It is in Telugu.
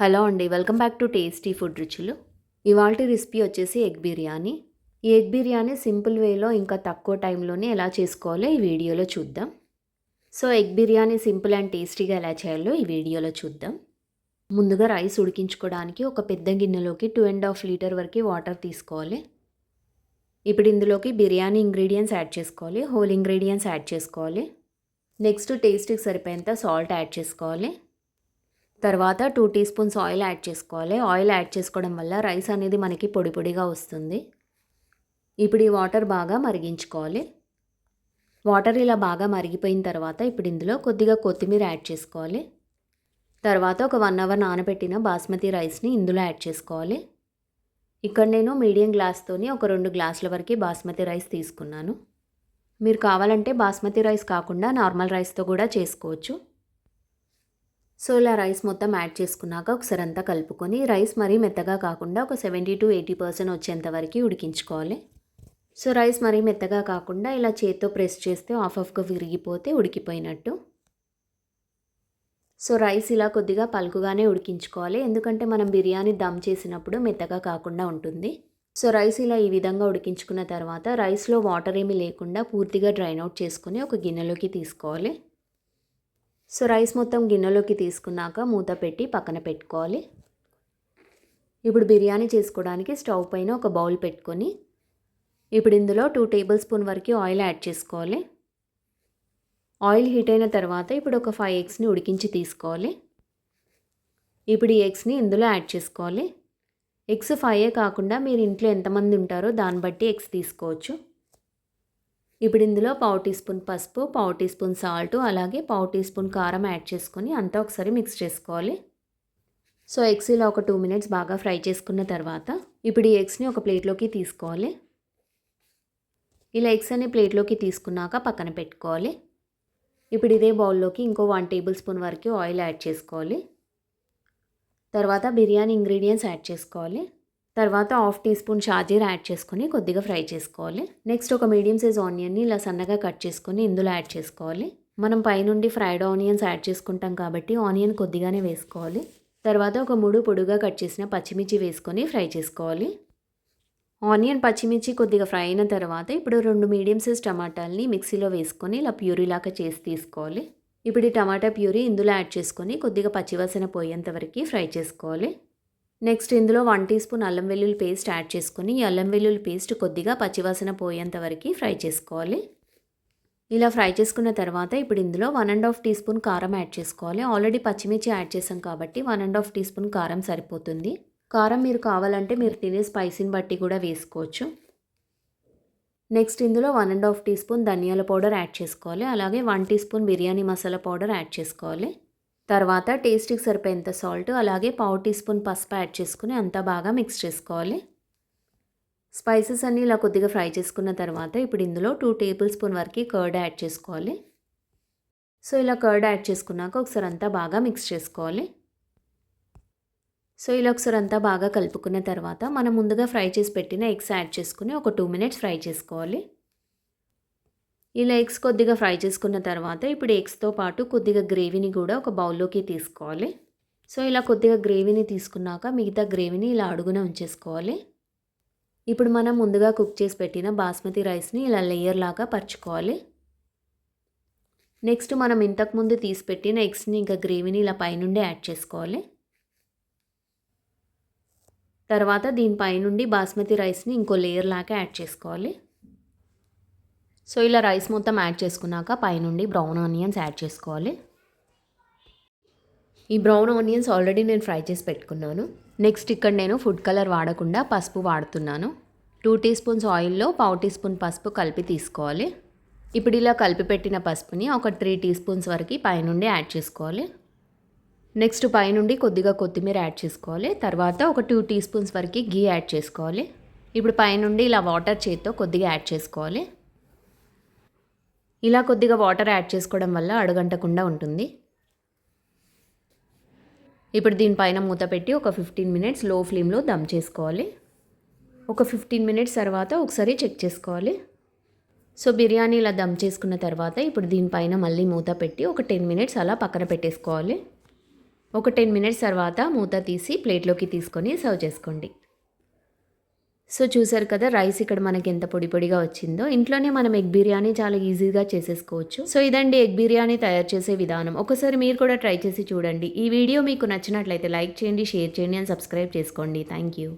హలో అండి welcome back to tasty food రుచులు. ఇవాళ రెసిపీ వచ్చేసి ఎగ్ బిర్యానీ. ఈ ఎగ్ బిర్యానీ సింపుల్ వేలో ఇంకా తక్కువ టైంలోనే ఎలా చేసుకోవాలో ఈ వీడియోలో చూద్దాం. So egg biryani simple and టేస్టీగా ఎలా చేయాలో ఈ వీడియోలో చూద్దాం. ముందుగా రైస్ ఉడికించుకోవడానికి ఒక పెద్ద గిన్నెలోకి టూ అండ్ హాఫ్ లీటర్ వరకు వాటర్ తీసుకోవాలి. ఇప్పుడు ఇందులోకి బిర్యానీ ఇంగ్రీడియంట్స్ యాడ్ చేసుకోవాలి హోల్ ఇంగ్రీడియంట్స్ యాడ్ చేసుకోవాలి. నెక్స్ట్ టేస్ట్కి సరిపోయేంత సాల్ట్ యాడ్ చేసుకోవాలి. తర్వాత two teaspoons oil add చేసుకోవాలి. ఆయిల్ యాడ్ చేసుకోవడం వల్ల రైస్ అనేది మనకి పొడి పొడిగా వస్తుంది. ఇప్పుడు ఈ వాటర్ బాగా మరిగించుకోవాలి. వాటర్ ఇలా బాగా మరిగిపోయిన తర్వాత ఇప్పుడు ఇందులో కొద్దిగా కొత్తిమీర యాడ్ చేసుకోవాలి. తర్వాత ఒక వన్ అవర్ నానబెట్టిన బాస్మతి రైస్ని ఇందులో యాడ్ చేసుకోవాలి. ఇక్కడ నేను మీడియం గ్లాస్తోని ఒక రెండు గ్లాసుల వరకు బాస్మతి రైస్ తీసుకున్నాను. మీరు కావాలంటే బాస్మతి రైస్ కాకుండా నార్మల్ రైస్తో కూడా చేసుకోవచ్చు. సో ఇలా రైస్ మొత్తం యాడ్ చేసుకున్నాక ఒకసారి అంతా కలుపుకొని రైస్ మరీ మెత్తగా కాకుండా ఒక సెవెంటీ టు ఎయిటీ పర్సెంట్ వచ్చేంత వరకు ఉడికించుకోవాలి. సో రైస్ మరీ మెత్తగా కాకుండా ఇలా చేత్తో ప్రెస్ చేస్తే ఆఫ్ ఆఫ్గా విరిగిపోతే ఉడికిపోయినట్టు. సో రైస్ ఇలా కొద్దిగా పలుకుగానే ఉడికించుకోవాలి. ఎందుకంటే మనం బిర్యానీ దమ్ చేసినప్పుడు మెత్తగా కాకుండా ఉంటుంది. సో రైస్ ఇలా ఈ విధంగా ఉడికించుకున్న తర్వాత రైస్లో వాటర్ ఏమీ లేకుండా పూర్తిగా డ్రైన్ అవుట్ చేసుకొని ఒక గిన్నెలోకి తీసుకోవాలి. సో రైస్ మొత్తం గిన్నెలోకి తీసుకున్నాక మూత పెట్టి పక్కన పెట్టుకోవాలి. ఇప్పుడు బిర్యానీ చేసుకోవడానికి స్టవ్ పైన ఒక బౌల్ పెట్టుకొని ఇప్పుడు ఇందులో టూ టేబుల్ స్పూన్ వరకు ఆయిల్ యాడ్ చేసుకోవాలి. ఆయిల్ హీట్ అయిన తర్వాత ఇప్పుడు ఒక ఫైవ్ ఎగ్స్ని ఉడికించి తీసుకోవాలి. ఇప్పుడు ఈ ఎగ్స్ని ఇందులో యాడ్ చేసుకోవాలి. ఎగ్స్ ఫైవే కాకుండా మీరు ఇంట్లో ఎంతమంది ఉంటారో దాన్ని బట్టి ఎగ్స్ తీసుకోవచ్చు. ఇప్పుడు ఇందులో పావు టీ స్పూన్ పసుపు పావు టీ స్పూన్ సాల్ట్ అలాగే పావు టీ స్పూన్ కారం యాడ్ చేసుకొని అంతా ఒకసారి మిక్స్ చేసుకోవాలి. సో ఎగ్స్ ఇలా ఒక టూ మినిట్స్ బాగా ఫ్రై చేసుకున్న తర్వాత ఇప్పుడు ఈ ఎగ్స్ని ఒక ప్లేట్లోకి తీసుకోవాలి. ఇలా ఎగ్స్ అనే ప్లేట్లోకి తీసుకున్నాక పక్కన పెట్టుకోవాలి. ఇప్పుడు ఇదే బౌల్లోకి ఇంకో వన్ టేబుల్ స్పూన్ వరకు ఆయిల్ యాడ్ చేసుకోవాలి. తర్వాత బిర్యానీ ఇంగ్రీడియంట్స్ యాడ్ చేసుకోవాలి. తర్వాత హాఫ్ టీ స్పూన్ షాజీర్ యాడ్ చేసుకొని కొద్దిగా ఫ్రై చేసుకోవాలి. నెక్స్ట్ ఒక మీడియం సైజ్ ఆనియన్ని ఇలా సన్నగా కట్ చేసుకొని ఇందులో యాడ్ చేసుకోవాలి. మనం పైనుండి ఫ్రైడ్ ఆనియన్స్ యాడ్ చేసుకుంటాం కాబట్టి ఆనియన్ కొద్దిగానే వేసుకోవాలి. తర్వాత ఒక మూడు పొడుగా కట్ చేసిన పచ్చిమిర్చి వేసుకొని ఫ్రై చేసుకోవాలి. ఆనియన్ పచ్చిమిర్చి కొద్దిగా ఫ్రై అయిన తర్వాత ఇప్పుడు రెండు మీడియం సైజ్ టమాటాలని మిక్సీలో వేసుకొని ఇలా ప్యూరీలాగా చేసి తీసుకోవాలి. ఇప్పుడు ఈ టమాటా ప్యూరీ ఇందులో యాడ్ చేసుకొని కొద్దిగా పచ్చివాసన పోయేంత వరకు ఫ్రై చేసుకోవాలి. నెక్స్ట్ ఇందులో వన్ టీ స్పూన్ అల్లం వెల్లుల్లి పేస్ట్ యాడ్ చేసుకొని ఈ అల్లం వెల్లుల్లి పేస్ట్ కొద్దిగా పచ్చివాసన పోయేంత వరకు ఫ్రై చేసుకోవాలి. ఇలా ఫ్రై చేసుకున్న తర్వాత ఇప్పుడు ఇందులో one and half teaspoon కారం యాడ్ చేసుకోవాలి. ఆల్రెడీ పచ్చిమిర్చి యాడ్ చేసాం కాబట్టి one and half teaspoon కారం సరిపోతుంది. కారం మీరు కావాలంటే మీరు తినే స్పైసీని బట్టి కూడా వేసుకోవచ్చు. నెక్స్ట్ ఇందులో one and half teaspoon ధనియాల పౌడర్ యాడ్ చేసుకోవాలి. అలాగే one teaspoon biryani masala powder add చేసుకోవాలి. తర్వాత టేస్ట్కి సరిపోయేంత సాల్ట్ అలాగే పావు టీ స్పూన్ పసుపు యాడ్ చేసుకుని అంతా బాగా మిక్స్ చేసుకోవాలి. స్పైసెస్ అన్నీ ఇలా కొద్దిగా ఫ్రై చేసుకున్న తర్వాత ఇప్పుడు ఇందులో టూ టేబుల్ స్పూన్ వరకు కర్డ్ యాడ్ చేసుకోవాలి. సో ఇలా కర్డ్ యాడ్ చేసుకున్నాక ఒకసారి అంతా బాగా మిక్స్ చేసుకోవాలి. సో ఇలా ఒకసారి అంతా బాగా కలుపుకున్న తర్వాత మనం ముందుగా ఫ్రై చేసి పెట్టిన ఎగ్స్ యాడ్ చేసుకుని ఒక టూ మినిట్స్ ఫ్రై చేసుకోవాలి. ఇలా ఎగ్స్ కొద్దిగా ఫ్రై చేసుకున్న తర్వాత ఇప్పుడు ఎగ్స్తో పాటు కొద్దిగా గ్రేవీని కూడా ఒక బౌల్లోకి తీసుకోవాలి. సో ఇలా కొద్దిగా గ్రేవీని తీసుకున్నాక మిగతా గ్రేవీని ఇలా అడుగున ఉంచేసుకోవాలి. ఇప్పుడు మనం ముందుగా కుక్ చేసి పెట్టిన బాస్మతి రైస్ని ఇలా లేయర్ లాగా పరుచుకోవాలి. నెక్స్ట్ మనం ఇంతకుముందు తీసి పెట్టిన ఎగ్స్ని ఇంకా గ్రేవీని ఇలా పైనుండి యాడ్ చేసుకోవాలి. తర్వాత దీనిపై నుండి బాస్మతి రైస్ని ఇంకో లేయర్ లాగా యాడ్ చేసుకోవాలి. సో ఇలా రైస్ మొత్తం యాడ్ చేసుకున్నాక పైనుండి బ్రౌన్ ఆనియన్స్ యాడ్ చేసుకోవాలి. ఈ బ్రౌన్ ఆనియన్స్ ఆల్రెడీ నేను ఫ్రై చేసి పెట్టుకున్నాను. నెక్స్ట్ ఇక్కడ నేను ఫుడ్ కలర్ వాడకుండా పసుపు వాడుతున్నాను. టూ టీ స్పూన్స్ ఆయిల్లో పావు టీ స్పూన్ పసుపు కలిపి తీసుకోవాలి. ఇప్పుడు ఇలా కలిపి పెట్టిన పసుపుని ఒక త్రీ టీ స్పూన్స్ వరకు పైనుండి యాడ్ చేసుకోవాలి. నెక్స్ట్ పైనుండి కొద్దిగా కొత్తిమీర యాడ్ చేసుకోవాలి. తర్వాత ఒక టూ టీ స్పూన్స్ వరకు గీ యాడ్ చేసుకోవాలి. ఇప్పుడు పైనుండి ఇలా వాటర్ చేత్తో కొద్దిగా యాడ్ చేసుకోవాలి. ఇలా కొద్దిగా వాటర్ యాడ్ చేసుకోవడం వల్ల అడగంటకుండా ఉంటుంది. ఇప్పుడు దీనిపైన మూత పెట్టి ఒక ఫిఫ్టీన్ మినిట్స్లో ఫ్లేమ్లో దమ్ చేసుకోవాలి. ఒక ఫిఫ్టీన్ మినిట్స్ తర్వాత ఒకసారి చెక్ చేసుకోవాలి. సో బిర్యానీ ఇలా దమ్ చేసుకున్న తర్వాత ఇప్పుడు దీనిపైన మళ్ళీ మూత పెట్టి ఒక టెన్ మినిట్స్ అలా పక్కన పెట్టేసుకోవాలి. ఒక టెన్ మినిట్స్ తర్వాత మూత తీసి ప్లేట్లోకి తీసుకొని సర్వ్ చేసుకోండి. సో చూసారు కదా రైస్ ఇక్కడ మనకి ఎంత పొడి పొడిగా వచ్చిందో. ఇంట్లోనే మనం ఎగ్ బిర్యానీ చాలా ఈజీగా చేసేసుకోవచ్చు. సో ఇదండి ఎగ్ బిర్యానీ తయారు చేసే విధానం. ఒకసారి మీరు కూడా ట్రై చేసి చూడండి. ఈ వీడియో మీకు నచ్చినట్లయితే లైక్ చేయండి షేర్ చేయండి అండ్ సబ్స్క్రైబ్ చేసుకోండి. Thank you.